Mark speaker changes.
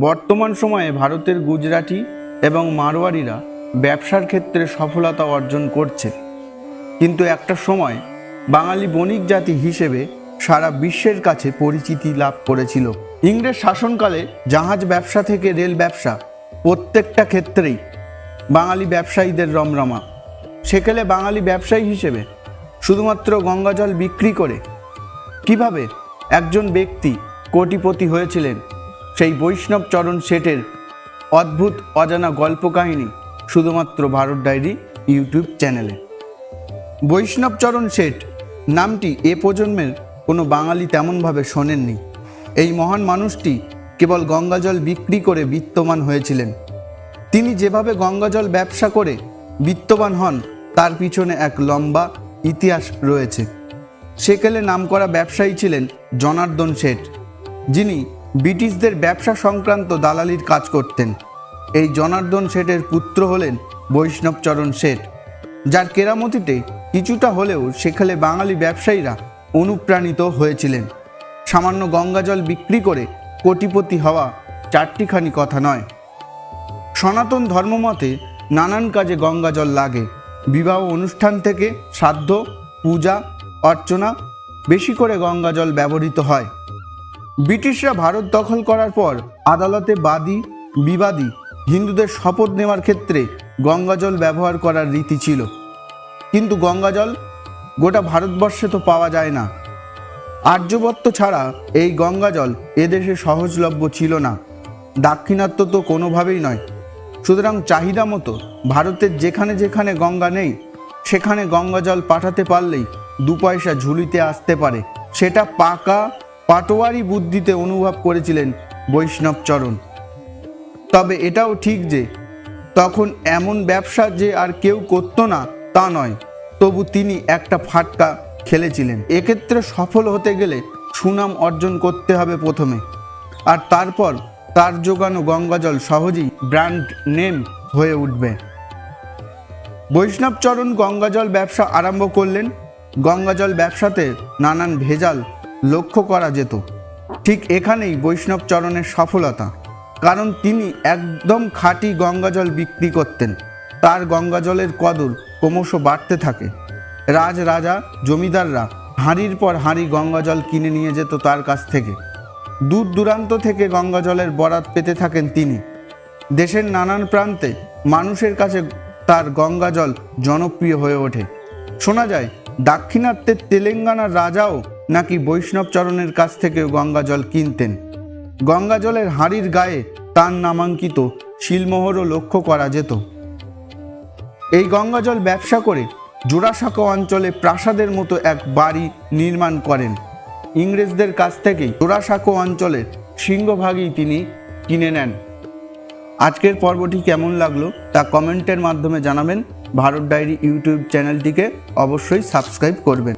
Speaker 1: বর্তমান সময়ে ভারতের গুজরাটি এবং মারোয়ারিরা ব্যবসার ক্ষেত্রে সফলতা অর্জন করছে। কিন্তু একটা সময় বাঙালি বণিক জাতি হিসেবে সারা বিশ্বের কাছে পরিচিতি লাভ করেছিল। ইংরেজ শাসনকালে জাহাজ ব্যবসা থেকে রেল ব্যবসা প্রত্যেকটা ক্ষেত্রেই বাঙালি ব্যবসায়ীদের রমরমা। সেকালে বাঙালি ব্যবসায়ী হিসেবে শুধুমাত্র গঙ্গাজল বিক্রি করে কীভাবে একজন ব্যক্তি কোটিপতি হয়েছিলেন সেই বৈষ্ণব চরণ শেঠের অদ্ভুত অজানা গল্প কাহিনী শুধুমাত্র ভারত ডায়েরি ইউটিউব চ্যানেলে। বৈষ্ণব চরণ শেঠ নামটি এ প্রজন্মের কোনো বাঙালি তেমনভাবে শোনেননি। এই মহান মানুষটি কেবল গঙ্গাজল বিক্রি করে বিত্তমান হয়েছিলেন। তিনি যেভাবে গঙ্গাজল ব্যবসা করে বিত্তবান হন, তার পিছনে এক লম্বা ইতিহাস রয়েছে। সেকেলে নামকরা ব্যবসায়ী ছিলেন জনার্দন শেঠ, যিনি ব্রিটিশদের ব্যবসা সংক্রান্ত দালালির কাজ করতেন। এই জনার্দন শেঠের পুত্র হলেন বৈষ্ণবচরণ শেঠ, যার কেরামতিতে কিছুটা হলেও সেখানে বাঙালি ব্যবসায়ীরা অনুপ্রাণিত হয়েছিলেন। সামান্য গঙ্গাজল বিক্রি করে কোটিপতি হওয়া চারটিখানি কথা নয়। সনাতন ধর্মমতে নানান কাজে গঙ্গা জল লাগে। বিবাহ অনুষ্ঠান থেকে শ্রাদ্ধ পূজা, অর্চনা, বেশি করে গঙ্গাজল ব্যবহৃত হয়। ব্রিটিশরা ভারত দখল করার পর আদালতে বাদী, বিবাদী হিন্দুদের শপথ নেওয়ার ক্ষেত্রে গঙ্গাজল ব্যবহার করার রীতি ছিল। কিন্তু গঙ্গাজল গোটা ভারতবর্ষে তো পাওয়া যায় না। আর্যবত্ত ছাড়া এই গঙ্গাজল এদেশে সহজলভ্য ছিল না। দাক্ষিণাত্য তো কোনোভাবেই নয়। সুতরাং চাহিদা মতো ভারতের যেখানে যেখানে গঙ্গা নেই, সেখানে গঙ্গাজল পাঠাতে পারলেই দু পয়সা ঝুলিতে আসতে পারে। সেটা পাকা পাটোয়ারি বুদ্ধিতে অনুভব করেছিলেন বৈষ্ণবচরণ তবে এটাও ঠিক যে, তখন এমন ব্যবসা যে আর কেউ করতো না তা নয়, তবু তিনি একটা ফাটকা খেলেছিলেন। এক্ষেত্রে সফল হতে গেলে সুনাম অর্জন করতে হবে প্রথমে। আর তারপর তার যোগানো গঙ্গাজল সহজেই ব্র্যান্ড নেম হয়ে উঠবে। বৈষ্ণবচরণ গঙ্গাজল ব্যবসা আরম্ভ করলেন। গঙ্গাজল ব্যবসাতে নানান ভেজাল লক্ষ্য করা যেত। ঠিক এখানেই বৈষ্ণবচরণের সফলতা। কারণ তিনি একদম খাঁটি গঙ্গাজল বিক্রি করতেন। তার গঙ্গাজলের কদর ক্রমশ বাড়তে থাকে। রাজ রাজা জমিদাররা হাঁড়ির পর হাঁড়ি গঙ্গাজল কিনে নিয়ে যেত তার কাছ থেকে। দূর দূরান্ত থেকে গঙ্গাজলের বরাত পেতে থাকেন তিনি। দেশের নানান প্রান্তে মানুষের কাছে তার গঙ্গাজল জনপ্রিয় হয়ে ওঠে। শোনা যায়, দাক্ষিণাত্যের তেলেঙ্গানার রাজাও নাকি বৈষ্ণবচরণের কাছ থেকে গঙ্গাজল কিনতেন? গঙ্গাজলের হাঁড়ির গায়ে তার নামাঙ্কিত শিলমোহরও লক্ষ্য করা যেত। এই গঙ্গাজল ব্যবসা করে জোড়াসাঁকো অঞ্চলে প্রাসাদের মতো এক বাড়ি নির্মাণ করেন। ইংরেজদের কাছ থেকেই জোড়াসাঁকো অঞ্চলের সিংহভাগই তিনি কিনে নেন। আজকের পর্বটি কেমন লাগল তা কমেন্টের মাধ্যমে জানাবেন। ভারত ডায়েরি ইউটিউব চ্যানেলটিকে অবশ্যই সাবস্ক্রাইব করবেন।